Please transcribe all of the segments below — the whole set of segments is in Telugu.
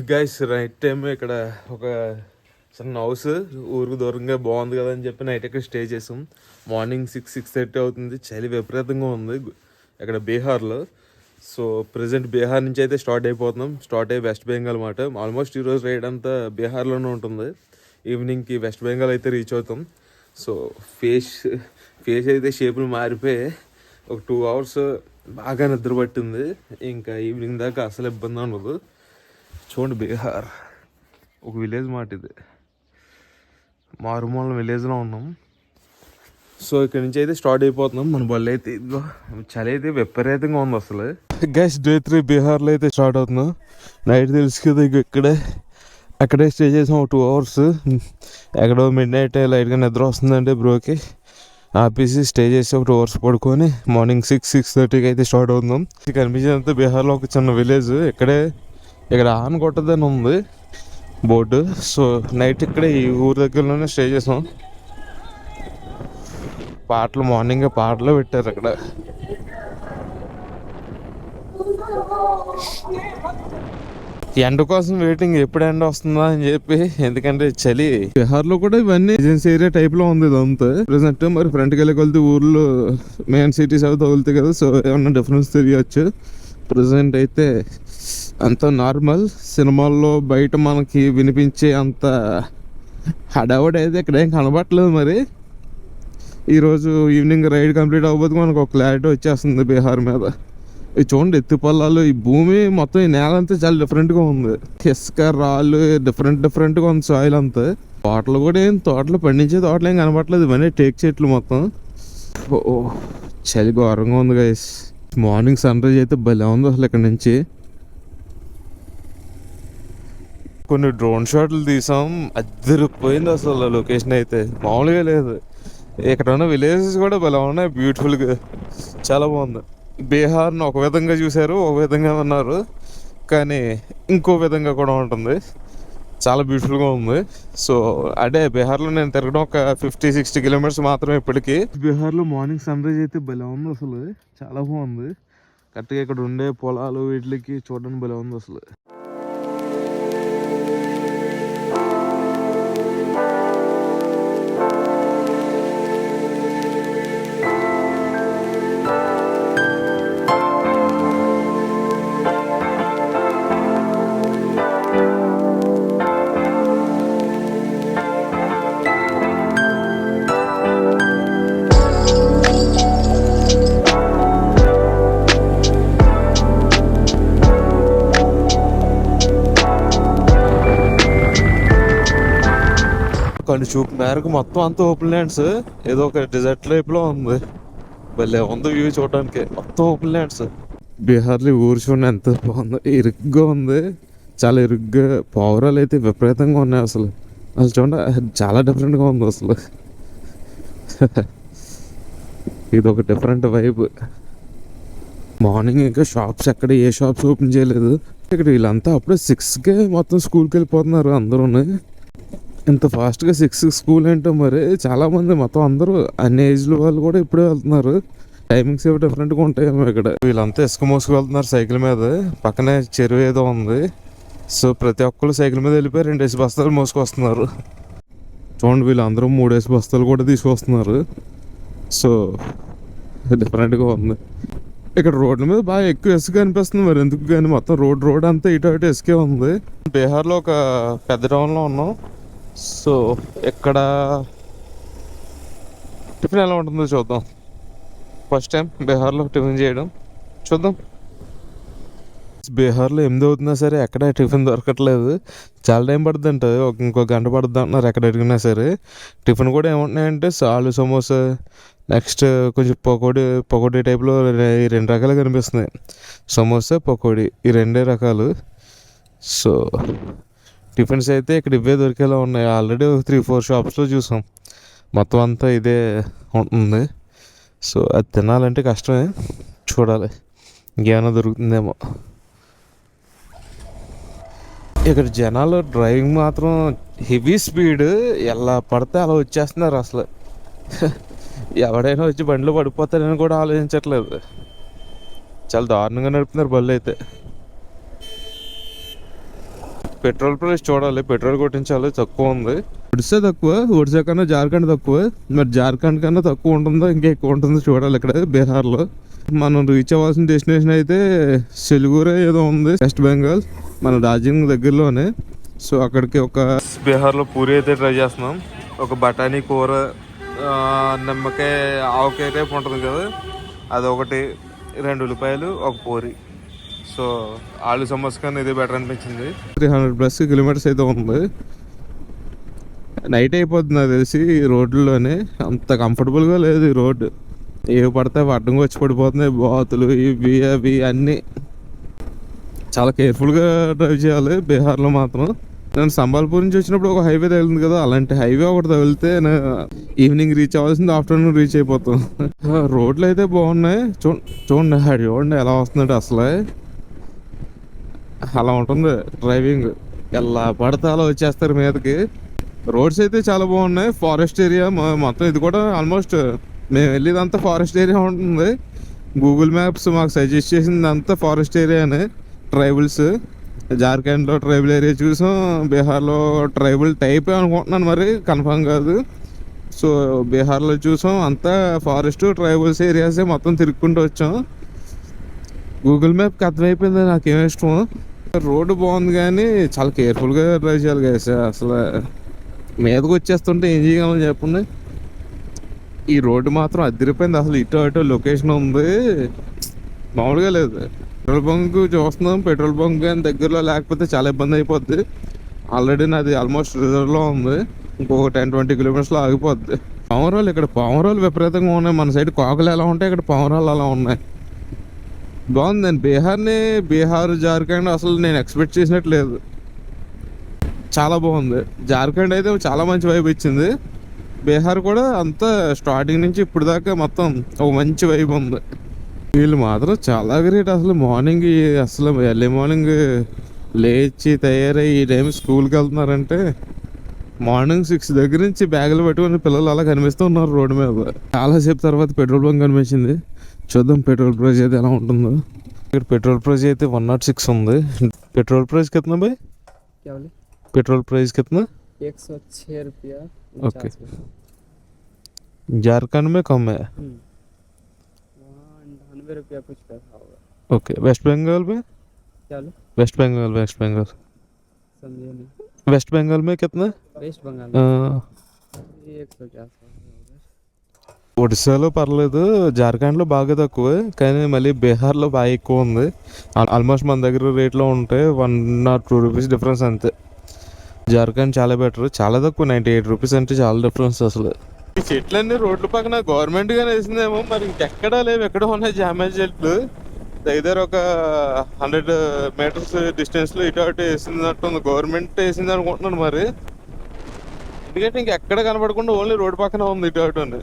గైస్ నైట్ టైం ఇక్కడ ఒక చిన్న హౌస్ ఊరికి దూరంగా బాగుంది కదా అని చెప్పి నైట్ ఇక్కడ స్టే చేసాం. మార్నింగ్ సిక్స్ సిక్స్ థర్టీ అవుతుంది. చలి విపరీతంగా ఉంది. ఇక్కడ బీహార్లో. సో ప్రజెంట్ బీహార్ నుంచి అయితే స్టార్ట్ అయిపోతున్నాం. స్టార్ట్ అయ్యి వెస్ట్ బెంగాల్ మాట. ఆల్మోస్ట్ ఈరోజు రైడ్ అంతా బీహార్లోనే ఉంటుంది. ఈవినింగ్కి వెస్ట్ బెంగాల్ అయితే రీచ్ అవుతాం. సో ఫేస్ ఫేస్ అయితే షేపులు మారిపోయి ఒక టూ అవర్స్ బాగా నిద్ర పట్టింది. ఇంకా ఈవినింగ్ దాకా అసలు ఇబ్బంది ఉండదు. చూడండి బీహార్. ఒక విలేజ్ మాట ఇది. మారుమూల విలేజ్లో ఉన్నాం. సో ఇక్కడ నుంచి అయితే స్టార్ట్ అయిపోతున్నాం. మన బళ్ళు అయితే ఇదిగో చలి అయితే విపరీతంగా ఉంది అసలు. గైస్ డే త్రీ బీహార్లో అయితే స్టార్ట్ అవుతున్నాం. నైట్ తెలుసు కదా ఇక ఇక్కడే. అక్కడే స్టే చేసాం ఒక టూ అవర్స్ ఎక్కడో మిడ్ నైట్ లైట్గా నిద్ర వస్తుందంటే బ్రోకి ఆపేసి స్టే చేసి ఒక టూ అవర్స్ పడుకొని మార్నింగ్ సిక్స్ సిక్స్ థర్టీకి అయితే స్టార్ట్ అవుతున్నాం. ఇది కనిపించేదంతా బీహార్లో ఒక చిన్న విలేజ్ ఇక్కడే ఇక్కడ ఆన్ కొట్టదని ఉంది? బోర్డు. సో నైట్ ఇక్కడ ఈ ఊరి దగ్గరలోనే స్టే చేసాం. పాటలు మార్నింగ్ పాటలు పెట్టారు అక్కడ. ఎండ కోసం వెయిటింగ్ ఎప్పుడు ఎండ వస్తుందా అని చెప్పి ఎందుకంటే చలి. బీహార్లో కూడా ఇవన్నీ ఏజెన్సీ ఏరియా టైప్లో ఉంది ఇదంతా. ప్రెసెంట్ మరి ఫ్రంట్కి వెళ్ళి కొలితే ఊర్లో మెయిన్ సిటీస్ అవి తగులుతాయి కదా సో ఏమన్నా డిఫరెన్స్ తెలియచ్చు. ప్రజెంట్ అయితే అంత నార్మల్ సినిమాల్లో బయట మనకి వినిపించే అంత హడావుడి అయితే ఇక్కడ ఏం కనబట్టలేదు మరి. ఈరోజు ఈవినింగ్ రైడ్ కంప్లీట్ అవ్వబోతు మనకు ఒక క్లారిటీ వచ్చేస్తుంది బీహార్ మీద. ఇది చూడండి ఎత్తుపల్లాలు ఈ భూమి మొత్తం ఈ నేల అంతా చాలా డిఫరెంట్గా ఉంది. ఇసుక రాళ్ళు డిఫరెంట్ డిఫరెంట్గా ఉంది సాయిల్ అంతా. తోటలు కూడా ఏం తోటలు పండించే తోటలు ఏం కనబడలేదు ఇవన్నీ టేక్ చెట్లు మొత్తం. ఓ ఓ, చలి ఘోరంగా ఉంది గైస్ మార్నింగ్ సన్ రైజ్ అయితే భలే ఉంది అసలు ఇక్కడ నుంచి. కొన్ని డ్రోన్ షాట్లు తీసాం. అద్దరిపోయింది అసలు లొకేషన్ అయితే. మామూలుగా లేదు. ఇక్కడ ఉన్న విలేజెస్ కూడా భలే ఉన్నాయి. బ్యూటిఫుల్గా చాలా బాగుంది. బీహార్ను ఒక విధంగా చూశారు ఒక విధంగా ఉన్నారు కానీ ఇంకో విధంగా కూడా ఉంటుంది. చాలా బ్యూటిఫుల్గా ఉంది. సో అదే బీహార్లో నేను తిరగడం ఒక ఫిఫ్టీ సిక్స్టీ కిలోమీటర్స్ మాత్రమే ఇప్పటికీ. బీహార్లో మార్నింగ్ సన్ రైజ్ అయితే భలే ఉంది అసలు. చాలా బాగుంది. కరెక్ట్గా ఇక్కడ ఉండే పొలాలు వీటికి చూడడానికి భలే ఉంది అసలు. కొన్ని చూపు. మేరకు మొత్తం అంతా ఓపెన్ ల్యాండ్స్ ఏదో ఒక డిజర్ట్ టైప్లో ఉంది. భలే ఉంది వ్యూ చూడడానికి మొత్తం ఓపెన్ ల్యాండ్స్ బీహార్లో ఊరు చూడండి ఎంత బాగుంది ఇరుగ్గా ఉంది. చాలా ఇరుగ్గా పావురాలు అయితే విపరీతంగా ఉన్నాయి అసలు. అసలు చూడండి చాలా డిఫరెంట్గా ఉంది అసలు. ఇది ఒక డిఫరెంట్ వైబ్ మార్నింగ్ ఇంకా షాప్స్ ఎక్కడ ఏ షాప్స్ ఓపెన్ చేయలేదు. ఇక్కడ వీళ్ళంతా అప్పుడే సిక్స్కే మొత్తం స్కూల్కి వెళ్ళిపోతున్నారు అందరూ ఇంత ఫాస్ట్గా సిక్స్ స్కూల్ ఏంటో మరి చాలామంది మొత్తం అందరూ అన్ని ఏజ్ల వాళ్ళు కూడా ఇప్పుడే వెళ్తున్నారు. టైమింగ్స్ ఏవో డిఫరెంట్గా ఉంటాయేమో ఇక్కడ. వీళ్ళంతా ఇసుక మోసుకు వెళ్తున్నారు సైకిల్ మీద. పక్కనే చెరువు ఏదో ఉంది. సో ప్రతి ఒక్కరు సైకిల్ మీద వెళ్ళిపోయి రెండు వేసి బస్తాలు మోసుకొస్తున్నారు. చూడండి వీళ్ళందరూ మూడేసి బస్తాలు కూడా తీసుకొస్తున్నారు. సో డిఫరెంట్గా ఉంది. ఇక్కడ రోడ్ల మీద బాగా ఎక్కువ ఇసుక అనిపిస్తుంది మరి. ఎందుకు కానీ మొత్తం రోడ్ రోడ్ అంతా ఇటు అటు ఇసుకే ఉంది. బీహార్లో ఒక పెద్ద టౌన్లో ఉన్నాం. సో ఎక్కడ టిఫిన్ ఎలా ఉంటుందో చూద్దాం. ఫస్ట్ టైం బీహార్లో టిఫిన్ చేయడం. చూద్దాం. బీహార్లో ఎనిమిది అవుతున్నా సరే ఎక్కడ టిఫిన్ దొరకట్లేదు. చాలా టైం పడుతుంది అంట ఒక ఇంకో గంట పడుతుంది అంటున్నారు ఎక్కడ అడిగినా సరే. టిఫిన్ కూడా ఏముంటున్నాయంటే ఆలు సమోసా నెక్స్ట్ కొంచెం పకోడీ పకోడీ టైప్లో ఈ రెండు రకాలు కనిపిస్తున్నాయి. సమోసా పకోడీ ఈ రెండే రకాలు. సో టిఫిన్స్ అయితే ఇక్కడ ఇవే దొరికేలా ఉన్నాయి. ఆల్రెడీ త్రీ ఫోర్ షాప్స్లో చూసాం. మొత్తం అంతా ఇదే ఉంటుంది. సో అది తినాలంటే కష్టమే. చూడాలి. ఇంకేమైనా దొరుకుతుందేమో. ఇక్కడ జనాలు డ్రైవింగ్ మాత్రం హెవీ స్పీడ్. ఎలా పడితే అలా వచ్చేస్తున్నారు అసలు. ఎవడైనా వచ్చి బండిలో పడిపోతారని కూడా ఆలోచించట్లేదు. చాలా దారుణంగా నడుపుతున్నారు బళ్ళు అయితే. పెట్రోల్ ప్రైస్ చూడాలి. పెట్రోల్ కొట్టించాలి. తక్కువ ఉంది. ఒడిశా తక్కువ ఒడిశా కన్నా జార్ఖండ్ తక్కువ. మరి జార్ఖండ్ కన్నా తక్కువ ఉంటుందో? ఇంకా ఎక్కువ ఉంటుందో చూడాలి ఇక్కడ బీహార్లో. మనం రీచ్ అవ్వాల్సిన డెస్టినేషన్ అయితే సిలిగురే ఏదో ఉంది వెస్ట్ బెంగాల్ మన డార్జిలింగ్ దగ్గరలోనే. సో అక్కడికి ఒక బీహార్లో పూరి అయితే ట్రై చేస్తున్నాం. ఒక బఠానీ కూర నిమ్మకాయ ఆవకాయ టైప్ ఉంటుంది కదా. అదొకటి రెండు ఉల్లిపాయలు ఒక పూరి. సో ఆలు సమోసా కన్నా ఇది బెటర్ అనిపించింది. త్రీ హండ్రెడ్ ప్లస్ కిలోమీటర్స్ అయితే ఉంది. నైట్ అయిపోతుంది నాకు తెలిసి రోడ్లోనే. అంత కంఫర్టబుల్గా లేదు ఈ రోడ్డు ఏవి పడితే అవి అడ్డంగా వచ్చి పడిపోతున్నాయి. బాతులు ఇవి అవి అన్నీ. చాలా కేర్ఫుల్గా డ్రైవ్ చేయాలి బీహార్లో మాత్రం. నేను సంబాల్పూర్ నుంచి వచ్చినప్పుడు ఒక హైవే తగిలింది కదా అలాంటి హైవే ఒకటి తగిలితే నేను ఈవినింగ్ రీచ్ అవ్వాల్సింది ఆఫ్టర్నూన్ రీచ్ అయిపోతాం. రోడ్లు అయితే బాగున్నాయి. చూ చూడండి ఆడు చూడండి ఎలా వస్తుందంటే అసలే. అలా ఉంటుంది. డ్రైవింగ్ ఎలా పడితే అలా వచ్చేస్తారు మీదకి. రోడ్స్ అయితే చాలా బాగున్నాయి. ఫారెస్ట్ ఏరియా మొత్తం ఇది కూడా ఆల్మోస్ట్ మేము వెళ్ళేదంతా ఫారెస్ట్ ఏరియా ఉంటుంది. గూగుల్ మ్యాప్స్ మాకు సజెస్ట్ చేసింది అంతా ఫారెస్ట్ ఏరియానే ట్రైబల్స్ జార్ఖండ్లో ట్రైబల్ ఏరియా చూసాం. బీహార్లో ట్రైబల్ టైప్ అనుకుంటున్నాను మరి కన్ఫర్మ్ కాదు. సో బీహార్లో చూసాం. అంతా ఫారెస్ట్ ట్రైబల్స్ ఏరియాసే మొత్తం తిరుక్కుంటూ వచ్చాం. గూగుల్ మ్యాప్కి అర్థమైపోయింది నాకేం ఇష్టం. రోడ్డు బాగుంది కానీ చాలా కేర్ఫుల్గా డ్రైవ్ చేయాలి గైస్ అసలు మీదకి వచ్చేస్తుంటే ఏం చేయగలను చెప్పండి. ఈ రోడ్డు మాత్రం అదిరిపోయింది. అసలు ఇటు అటు లొకేషన్ ఉంది. మామూలుగా లేదు. పెట్రోల్ బంక్ చూస్తున్నాం. పెట్రోల్ బంక్ కానీ దగ్గరలో లేకపోతే చాలా ఇబ్బంది అయిపోద్ది. ఆల్రెడీ నాది ఆల్మోస్ట్ రిజర్వ్లో ఉంది. ఇంకొక టెన్ ట్వంటీ కిలోమీటర్స్లో ఆగిపోద్ది. పావురాలు ఇక్కడ పావురాలు విపరీతంగా ఉన్నాయి. మన సైడ్ కాకులు ఎలా ఉంటాయి? ఇక్కడ పావురాలు అలా ఉన్నాయి. బాగుందండి. బీహార్ని బీహార్ జార్ఖండ్ అసలు నేను ఎక్స్పెక్ట్ చేసినట్టు లేదు. చాలా బాగుంది. జార్ఖండ్ అయితే చాలా మంచి వైబ్ ఇచ్చింది. బీహార్ కూడా అంతా స్టార్టింగ్ నుంచి ఇప్పుడు దాకా మొత్తం ఒక మంచి వైబ్ ఉంది. వీళ్ళు మాత్రం చాలా గ్రేట్ అసలు మార్నింగ్ అసలు ఎర్లీ మార్నింగ్ లేచి తయారై ఈ టైం స్కూల్కి వెళ్తున్నారంటే మార్నింగ్ సిక్స్ దగ్గర నుంచి బ్యాగులు పెట్టుకుని పిల్లలు అలా కనిపిస్తూ ఉన్నారు రోడ్డు మీద. చాలాసేపు తర్వాత పెట్రోల్ బంక్ కనిపించింది. चुदा petrol price petrol price one ఇక్కడ सिक्स पेट्रोल प्रेज कितना भाई क्या पेट्रोल प्रेज कितना एक सौ छः रुपया ओके झारखंड में कम है रुपया कुछ पैसा होगा ओके वेस्ट बंगाल में क्या वेस्ट बंगाल वेस्ट बंगाल समझे नहीं वेस्ट बंगाल में कितना वेस्ट बंगाल एक सौ चार सौ ఒడిశాలో పర్లేదు జార్ఖండ్లో బాగా తక్కువ కానీ మళ్ళీ బీహార్లో బాగా ఎక్కువ ఉంది. ఆల్- ఆల్మోస్ట్ మన దగ్గర రేట్లో ఉంటే one not two rupees difference అంతే. జార్ఖండ్ చాలా బెటర్ చాలా తక్కువ నైంటీ ఎయిట్ రూపీస్ అంటే చాలా డిఫరెన్స్ అసలు. ఈ చెట్లన్నీ రోడ్ల పక్కన గవర్నమెంట్ గానే వేసిందేమో మరి ఇంకెక్కడా లేవు ఎక్కడ ఉన్నాయి జామేజ్ చెట్లు. దగ్గర ఒక హండ్రెడ్ మీటర్స్ డిస్టెన్స్లో ఇటు అటు వేసినట్టుంది గవర్నమెంట్ వేసింది అనుకుంటున్నాను మరి. ఎందుకంటే ఇంకెక్కడ కనపడకుండా ఓన్లీ రోడ్డు పక్కన ఉంది ఇటు అటు అని.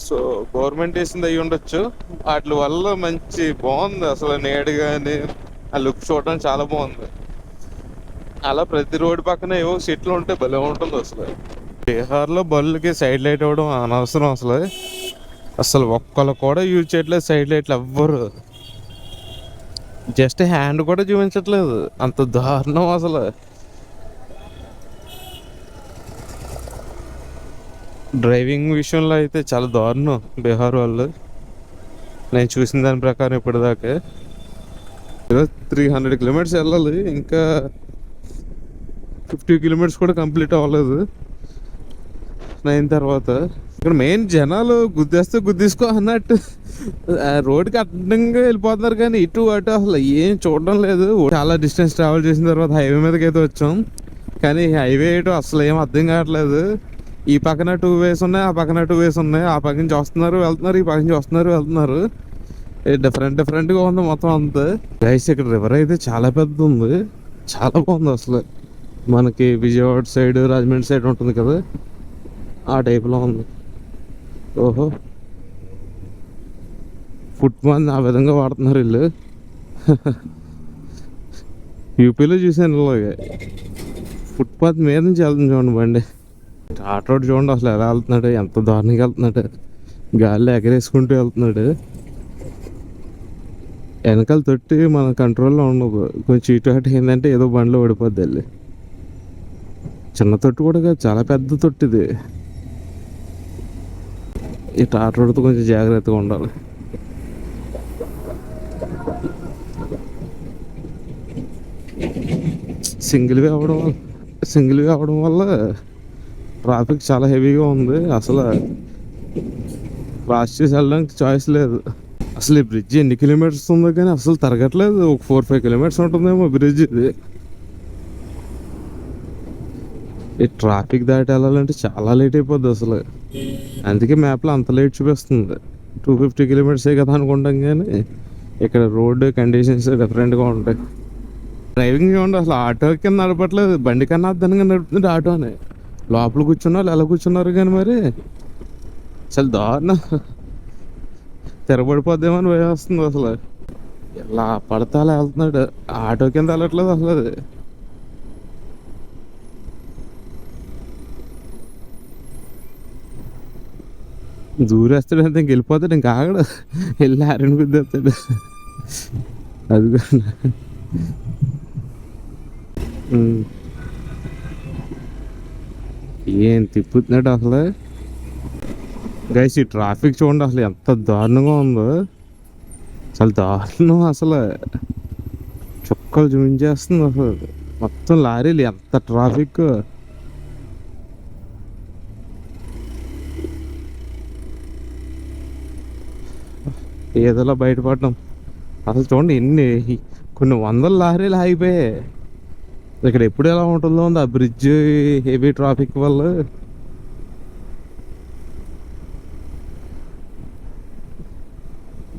సో గవర్నమెంట్ వేసింది అయ్యి ఉండొచ్చు. వాటి వల్ల మంచి బాగుంది. అసలు నేడు కానీ ఆ లుక్ చూడడం చాలా బాగుంది. అలా ప్రతి రోడ్డు పక్కన ఏవో చెట్లు ఉంటే భలే ఉంటుంది అసలు. బీహార్లో బళ్ళుకి సైడ్ లైట్ అవ్వడం అనవసరం అసలు. అసలు ఒక్కరు కూడా యూజ్ చేయట్లేదు సైడ్ లైట్లు ఎవ్వరు. జస్ట్ హ్యాండ్ కూడా చూపించట్లేదు. అంత దారుణం అసలు. డ్రైవింగ్ విషయంలో అయితే చాలా దారుణం బీహార్ వాళ్ళు. నేను చూసిన దాని ప్రకారం ఇప్పటిదాకా. త్రీ హండ్రెడ్ కిలోమీటర్స్ వెళ్ళాలి ఇంకా ఫిఫ్టీ కిలోమీటర్స్ కూడా కంప్లీట్ అవ్వలేదు. నైన్ తర్వాత ఇక్కడ మెయిన్ జనాలు గుద్దేస్తే గుద్దేసుకో అన్నట్టు. రోడ్కి రోడ్డుకి అడ్డంగా వెళ్ళిపోతున్నారు కానీ ఇటు అటు అసలు ఏం చూడడం లేదు. చాలా డిస్టెన్స్ ట్రావెల్ చేసిన తర్వాత హైవే మీదకి అయితే వచ్చాం. కానీ హైవే ఇటు అసలు ఏం అర్థం కావట్లేదు. ఈ పక్కన టూ వేస్ ఉన్నాయి ఆ పక్కన టూ వేస్ ఉన్నాయి. ఆ పక్క నుంచి వస్తున్నారు వెళ్తున్నారు ఈ పక్క నుంచి వస్తున్నారు వెళ్తున్నారు. డిఫరెంట్ డిఫరెంట్గా ఉంది మొత్తం అంతా. గైస్ ఇక్కడ రివర్ అయితే చాలా పెద్ద ఉంది. చాలా బాగుంది అసలు. మనకి విజయవాడ సైడ్ రాజమండ్రి సైడ్ ఉంటుంది కదా. ఆ టైప్లో ఉంది. ఓహో. ఫుట్ ఆ విధంగా వాడుతున్నారు వీళ్ళు. యూపీలో చూసాను ఇలాగే. ఫుట్పాత్ మీద నుంచి వెళ్తుంది చూడండి బండి. ఆటో చూడండి అసలు ఎలా వెళ్తున్నాడు ఎంత దారుణంగా వెళ్తున్నాడు. గాలిలో ఎగరేసుకుంటూ వెళ్తున్నాడు. వెనకాల తొట్టి మన కంట్రోల్లో ఉండదు కొంచెం ఇటు అటు ఏంటంటే ఏదో బండిలో పడిపోద్ది వెళ్ళి. చిన్న తొట్టి కూడా కాదు చాలా పెద్ద తొట్టి ఇది. ఈ టాటోడితో కొంచెం జాగ్రత్తగా ఉండాలి. సింగిల్గా అవ్వడం వల్ల సింగిల్ అవ్వడం వల్ల ట్రాఫిక్ చాలా హెవీగా ఉంది. అసలు క్రాస్ చేసి వెళ్ళడానికి చాయిస్ లేదు. అసలు ఈ బ్రిడ్జ్ ఎన్ని కిలోమీటర్స్ ఉందో కానీ అసలు తరగట్లేదు. ఒక ఫోర్ ఫైవ్ కిలోమీటర్స్ ఉంటుందేమో బ్రిడ్జ్ ఇది. ఈ ట్రాఫిక్ దాటి వెళ్ళాలంటే చాలా లేట్ అయిపోద్ది అసలు. అందుకే మ్యాప్లో అంత లేట్ చూపిస్తుంది. టూ ఫిఫ్టీ కిలోమీటర్సే కదా అనుకుంటాం కానీ ఇక్కడ రోడ్డు కండిషన్స్ డిఫరెంట్గా ఉంటాయి. డ్రైవింగ్ చూడండి అసలు ఆటో కింద నడపట్లేదు. బండి కన్నా అద్దనంగా నడుపుతుంది ఆటోనే. లోపల కూర్చున్న వాళ్ళు ఎలా కూర్చున్నారు కానీ మరి. అసలు దారుణ. తిరగబడిపోద్దేమో అని భయం వస్తుంది అసలు. ఎలా పడితే అలా వెళ్తున్నాడు. ఆటో కింద వెళ్ళట్లేదు అసలు అది. దూరేస్తాడు అంతే ఇంక వెళ్ళిపోతాడు ఇంక ఆగడు. వెళ్ళి ఆరని గుద్దేస్తాడు అది కూడా. ఏం తిప్పుతున్నాడు అసలు? గైస్ ఈ ట్రాఫిక్ చూడండి అసలు ఎంత దారుణంగా ఉందో. అసలు దారుణం అసలు. చుక్కలు చూపించేస్తుంది అసలు. మొత్తం లారీలు ఎంత ట్రాఫిక్ ఏదోలా బయటపడడం. అసలు చూడండి ఎన్ని కొన్ని వందల లారీలు ఆగిపోయాయి. ఇక్కడ ఎప్పుడు ఎలా ఉంటుందో ఉంది. ఆ బ్రిడ్జ్ హెవీ ట్రాఫిక్ వల్ల.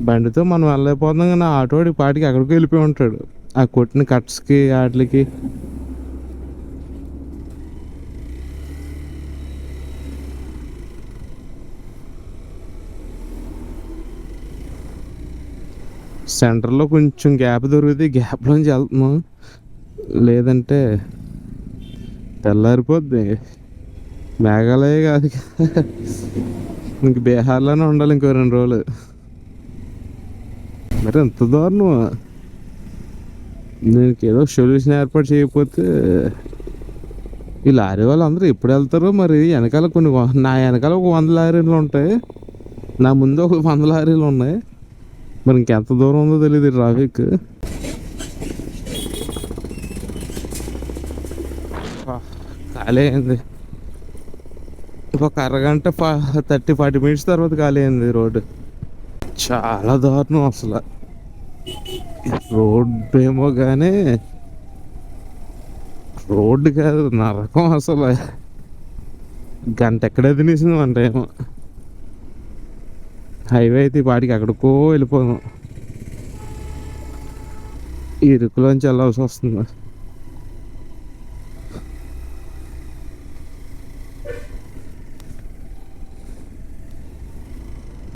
బండితో మనం వెళ్ళలేకపోతున్నాం కానీ ఆటోడి పాటికి అక్కడికి వెళ్ళిపోయి ఉంటాడు. ఆ కొట్టిన కట్స్కి వాటికి సెంటర్లో కొంచెం గ్యాప్ దొరికితే గ్యాప్లోంచి వెళ్తున్నాం. లేదంటే తెల్లారిపోద్ది. మేఘాలయ కాదు. ఇంక బీహార్లోనే ఉండాలి ఇంకో రెండు రోజులు. మరి ఎంత దారుణం. దీనికి ఏదో సొల్యూషన్ ఏర్పాటు చేయకపోతే ఈ లారీ వాళ్ళు అందరూ ఎప్పుడు వెళ్తారో మరి వెనకాల కొన్ని నా వెనకాల ఒక వంద లారీలు ఉంటాయి. నా ముందు ఒక వంద లారీలు ఉన్నాయి. మరి ఇంకెంత దూరం ఉందో తెలియదు ట్రాఫిక్. ఖాళీ అయింది ఒక అరగంట థర్టీ ఫార్టీ మినిట్స్ తర్వాత ఖాళీ అయింది రోడ్డు. చాలా దారుణం అసలు. రోడ్డు ఏమో కానీ రోడ్డు కాదు నరకం అసలు. గంట ఎక్కడే తినేసింది మన ఏమో హైవే అయితే ఈ ఎక్కడికో వెళ్ళిపోదాం. ఇరుకులోంచి వెళ్ళాల్సి వస్తుంది.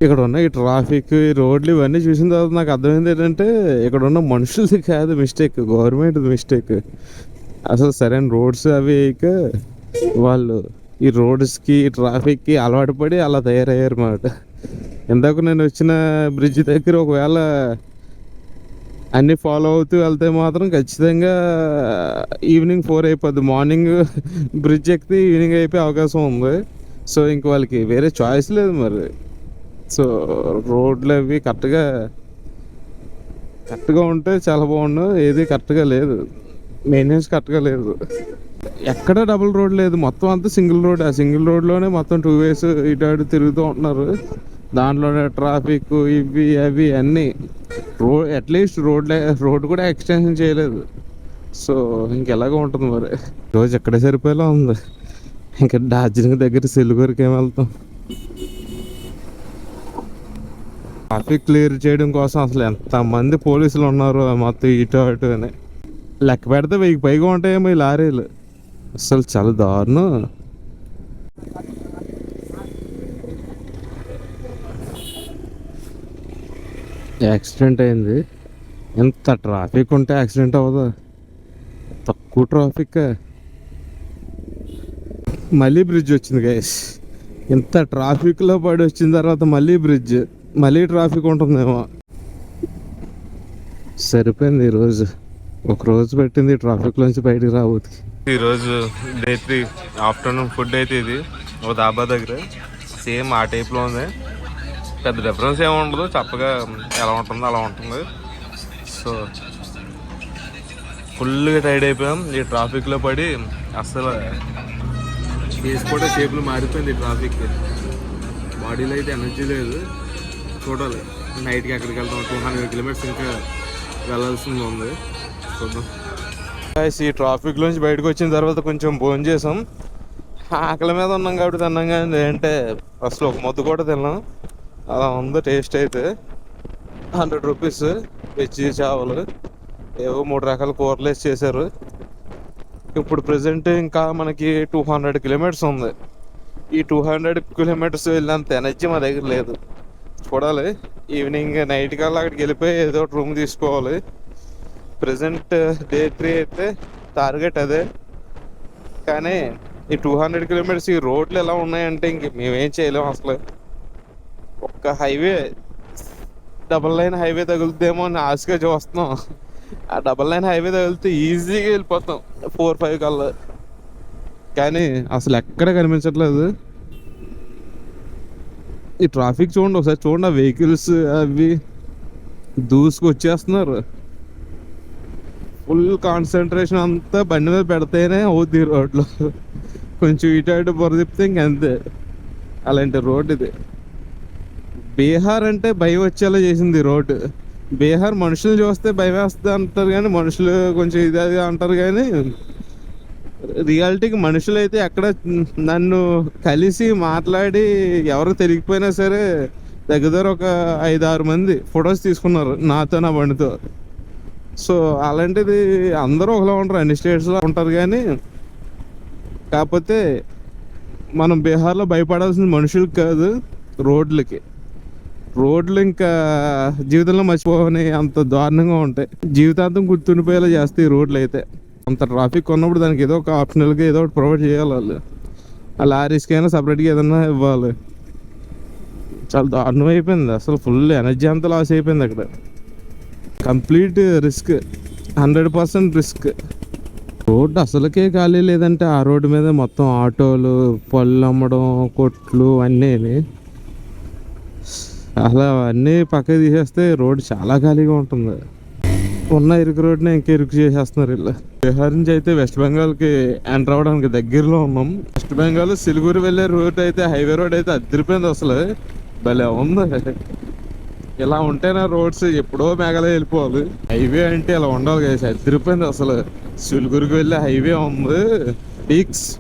ఇక్కడ ఉన్న ఈ ట్రాఫిక్ ఈ రోడ్లు ఇవన్నీ చూసిన తర్వాత నాకు అర్థమైంది ఏంటంటే ఇక్కడ ఉన్న మనుషులది కాదు మిస్టేక్ గవర్నమెంట్ మిస్టేక్. అసలు సరైన రోడ్స్ అవి వేయక వాళ్ళు ఈ రోడ్స్కి ట్రాఫిక్కి అలవాటు పడి అలా తయారయ్యారు అన్నమాట. ఇందాక నేను వచ్చిన బ్రిడ్జ్ దగ్గర ఒకవేళ అన్నీ ఫాలో అవుతూ వెళ్తే మాత్రం ఖచ్చితంగా ఈవినింగ్ ఫోర్ అయిపోద్ది. మార్నింగ్ బ్రిడ్జ్ ఎక్కితే ఈవినింగ్ అయిపోయే అవకాశం ఉంది. సో ఇంక వాళ్ళకి వేరే చాయిస్ లేదు మరి. సో రోడ్లు అవి కరెక్ట్గా కరెక్ట్గా ఉంటే చాలా బాగుండు ఏది కరెక్ట్గా లేదు. మెయింటెనెన్స్ కరెక్ట్గా లేదు. ఎక్కడ డబుల్ రోడ్ లేదు. మొత్తం అంతా సింగిల్ రోడ్. ఆ సింగిల్ రోడ్లోనే మొత్తం టూ వేస్ ఇటు అటు తిరుగుతూ ఉంటున్నారు. దాంట్లోనే ట్రాఫిక్ ఇవి అవి అన్నీ. Road at least road road కూడా ఎక్స్టెన్షన్ చేయలేదు. సో ఇంకెలాగో ఉంటుంది మరి. రోజు ఎక్కడే సరిపోయేలా ఉంది. ఇంకా డార్జిలింగ్ దగ్గర సిల్గురికి ఏం వెళ్తాం? ట్రాఫిక్ క్లియర్ చేయడం కోసం అసలు ఎంతమంది పోలీసులు ఉన్నారు మొత్తం ఇటు అటు అని. లెక్క పెడితే వెయ్యి పైగా ఉంటాయేమో ఈ లారీలు. అసలు చాలా దారుణం. యాక్సిడెంట్ అయింది. ఎంత ట్రాఫిక్ ఉంటే యాక్సిడెంట్ అవ్వదు. తక్కువ ట్రాఫిక్. మళ్ళీ బ్రిడ్జ్ వచ్చింది గైస్ ఇంత ట్రాఫిక్లో పడి వచ్చిన తర్వాత మళ్ళీ బ్రిడ్జ్. మళ్ళీ ట్రాఫిక్ ఉంటుందేమో. సరిపోయింది ఈరోజు ఒక రోజు పెట్టింది ట్రాఫిక్ నుంచి బయటికి రాబోతుంది ఈరోజు డే త్రీ ఆఫ్టర్నూన్ ఫుడ్ అయితే ఇది ఒక దాబా దగ్గర. సేమ్ ఆ టైప్లో ఉంది. పెద్ద డిఫరెన్స్ ఏమి ఉండదు చప్పగా ఎలా ఉంటుందో అలా ఉంటుంది. సో ఫుల్గా టైర్డ్ అయిపోయాం. ఈ ట్రాఫిక్లో పడి అస్సలు ఫేస్ కూడా షేపులు మారిపోయింది ఈ ట్రాఫిక్ బాడీలో అయితే ఎనర్జీ లేదు. చూడాలి. నైట్కి ఎక్కడికి వెళ్తాం టూ హండ్రెడ్ కిలోమీటర్స్ ఇంకా వెళ్ళాల్సింది ఉంది. చూద్దాం. ఈ ట్రాఫిక్ నుంచి బయటకు వచ్చిన తర్వాత కొంచెం భోజనం చేసాం. ఆకలి మీద ఉన్నాం కాబట్టి తిన్నాం కానీ అంటే అసలు ఒక మొద్దు కూడా తిన్నాం. అలా ఉంది టేస్ట్ అయితే. హండ్రెడ్ రూపీస్ వెజ్ చేపలు. ఏవో మూడు రకాల కూరలు వేసి చేశారు. ఇప్పుడు ప్రజెంట్ ఇంకా మనకి టూ హండ్రెడ్ కిలోమీటర్స్ ఉంది. ఈ టూ హండ్రెడ్ కిలోమీటర్స్ వెళ్ళినంత ఎనర్జీ మా దగ్గర లేదు. చూడాలి ఈవినింగ్ నైట్ కల్లా అక్కడికి వెళ్ళిపోయి ఏదో ఒక రూమ్ తీసుకోవాలి. ప్రజెంట్ డే త్రీ అయితే టార్గెట్ అదే. కానీ ఈ టూ హండ్రెడ్ కిలోమీటర్స్ ఈ రోడ్లు ఎలా ఉన్నాయంటే ఇంక మేమేం చేయలేము అసలు. ఒక్క హైవే డబల్ లైన్ హైవే తగులుద్దేమో అని ఆశగా చూస్తున్నాం. ఆ డబల్ లైన్ హైవే తగిలితే ఈజీగా వెళ్ళిపోతాం. ఫోర్ ఫైవ్ కల్లా. కానీ అసలు ఎక్కడ కనిపించట్లేదు. ఈ ట్రాఫిక్ చూడండి ఒకసారి చూడండి ఆ వెహికల్స్ అవి. దూసుకొచ్చేస్తున్నారు. ఫుల్ కాన్సన్ట్రేషన్ అంతా బండి మీద పెడితేనే అవుద్ది రోడ్లో. కొంచెం ఇటు అటు బుర్ర తిప్పితే ఇంకంతే అలాంటి రోడ్ ఇది. బీహార్ అంటే భయం వచ్చేలా చేసింది ఈ రోడ్డు బీహార్ మనుషులు చూస్తే భయం వేస్తుంది అంటారు కానీ మనుషులు కొంచెం ఇది అది అంటారు కానీ రియాలిటీకి మనుషులు అయితే ఎక్కడ నన్ను కలిసి మాట్లాడి ఎవరు తెలియకపోయినా సరే దగ్గర దగ్గర ఒక ఐదు ఆరు మంది ఫొటోస్ తీసుకున్నారు నాతో నా బండితో. సో అలాంటిది అందరూ ఒకలా ఉంటారు అన్ని స్టేట్స్లో ఉంటారు కానీ కాకపోతే మనం బీహార్లో భయపడాల్సిన మనుషులకు కాదు రోడ్లకి. రోడ్లు ఇంకా జీవితంలో మర్చిపోవని అంత దారుణంగా ఉంటాయి. జీవితాంతం గుర్తుండిపోయేలా చేస్తాయి రోడ్లు అయితే అంత ట్రాఫిక్ ఉన్నప్పుడు దానికి ఏదో ఒక ఆప్షనల్గా ఏదో ఒకటి ప్రొవైడ్ చేయాలి వాళ్ళు. ఆ లారీస్కి అయినా సపరేట్గా ఏదైనా ఇవ్వాలి. చాలా దారుణం అయిపోయింది. అసలు ఫుల్ ఎనర్జీ అంతా లాస్ అయిపోయింది అక్కడ. Complete risk hundred percent risk road అసలుకే ఖాళీ లేదంటే ఆ రోడ్డు మీద మొత్తం ఆటోలు పళ్ళు అమ్మడం కొట్లు అన్నీ అసలు అన్నీ పక్కకు తీసేస్తే రోడ్డు చాలా ఖాళీగా ఉంటుంది. ఉన్న ఇరుకు రోడ్ని ఇంకా ఇరుకు చేసేస్తున్నారు వీళ్ళు. బీహార్ నుంచి అయితే వెస్ట్ బెంగాల్కి ఎంటర్ అవడానికి దగ్గరలో ఉన్నాం. వెస్ట్ బెంగాల్ సిలిగురి వెళ్ళే రోడ్ అయితే హైవే రోడ్ అయితే అద్దరిపోయింది అసలు. భలే ఉంది. ఇలా ఉంటేనే రోడ్స్ ఎప్పుడో మేఘాలయ వెళ్ళిపోవాలి. హైవే అంటే ఇలా ఉండాలి కదా అద్దరిపోయింది అసలు. సిలిగురికి వెళ్ళే హైవే ఉంది. పీక్స్.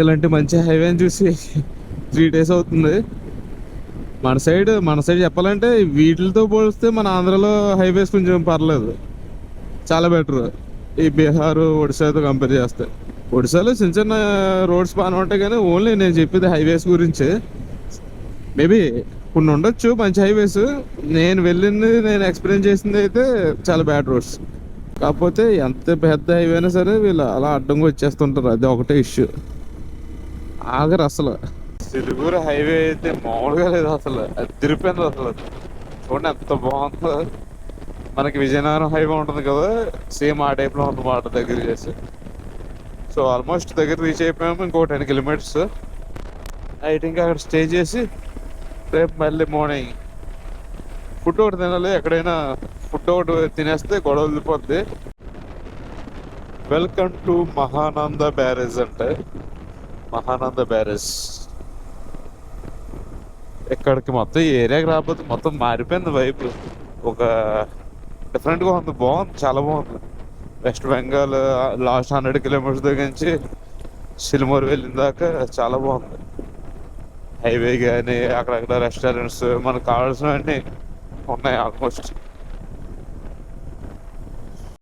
ఇలాంటి మంచి హైవేని చూసి త్రీ డేస్ అవుతుంది. మన సైడ్ మన సైడ్ చెప్పాలంటే వీటితో పోలిస్తే మన ఆంధ్రలో హైవేస్ కొంచెం పర్లేదు. చాలా బెటర్. ఈ బీహార్ ఒడిశాతో కంపేర్ చేస్తే. ఒడిశాలో చిన్న చిన్న రోడ్స్ బాగానే ఉంటాయి కానీ ఓన్లీ నేను చెప్పేది హైవేస్ గురించి. మేబీ కొన్ని ఉండొచ్చు మంచి హైవేస్. నేను వెళ్ళింది నేను ఎక్స్పీరియన్స్ చేసింది అయితే చాలా బ్యాడ్ రోడ్స్. కాకపోతే ఎంత పెద్ద హైవే అయినా సరే వీళ్ళు అలా అడ్డంగా వచ్చేస్తుంటారు. అది ఒకటే ఇష్యూ. ఆగరు అసలు. సిరుగురు హైవే అయితే మామూలుగా లేదు అసలు. అది అసలు. చూడండి ఎంత బాగుందో. మనకి విజయనగరం హైవే ఉంటుంది కదా సేమ్ ఆ టైప్లో ఉంది మాట దగ్గర చేసి. సో ఆల్మోస్ట్ దగ్గర రీచ్ అయిపోయాము ఇంకో టెన్ కిలోమీటర్స్ నైట్ ఇంకా అక్కడ స్టే చేసి రేపు మళ్ళీ మార్నింగ్ ఫుడ్ ఒకటి తినాలి ఎక్కడైనా ఫుడ్ ఒకటి తినేస్తే గొడవ వెళ్ళిపోద్ది. వెల్కమ్ టు మహానంద బ్యారేజ్ అంటే మహానంద బ్యారేజ్. ఇక్కడికి మొత్తం ఏరియాకి రాకపోతే మొత్తం మారిపోయింది వైపు ఒక డిఫరెంట్గా ఉంది. బాగుంది. చాలా బాగుంది. West Bengal last hundred kilometres దగ్గర నుంచి సిల్మూర్ వెళ్ళిన దాకా చాలా బాగుంది. హైవే కానీ అక్కడక్కడ రెస్టారెంట్స్ మనకు కావాల్సినవన్నీ ఉన్నాయి ఆల్మోస్ట్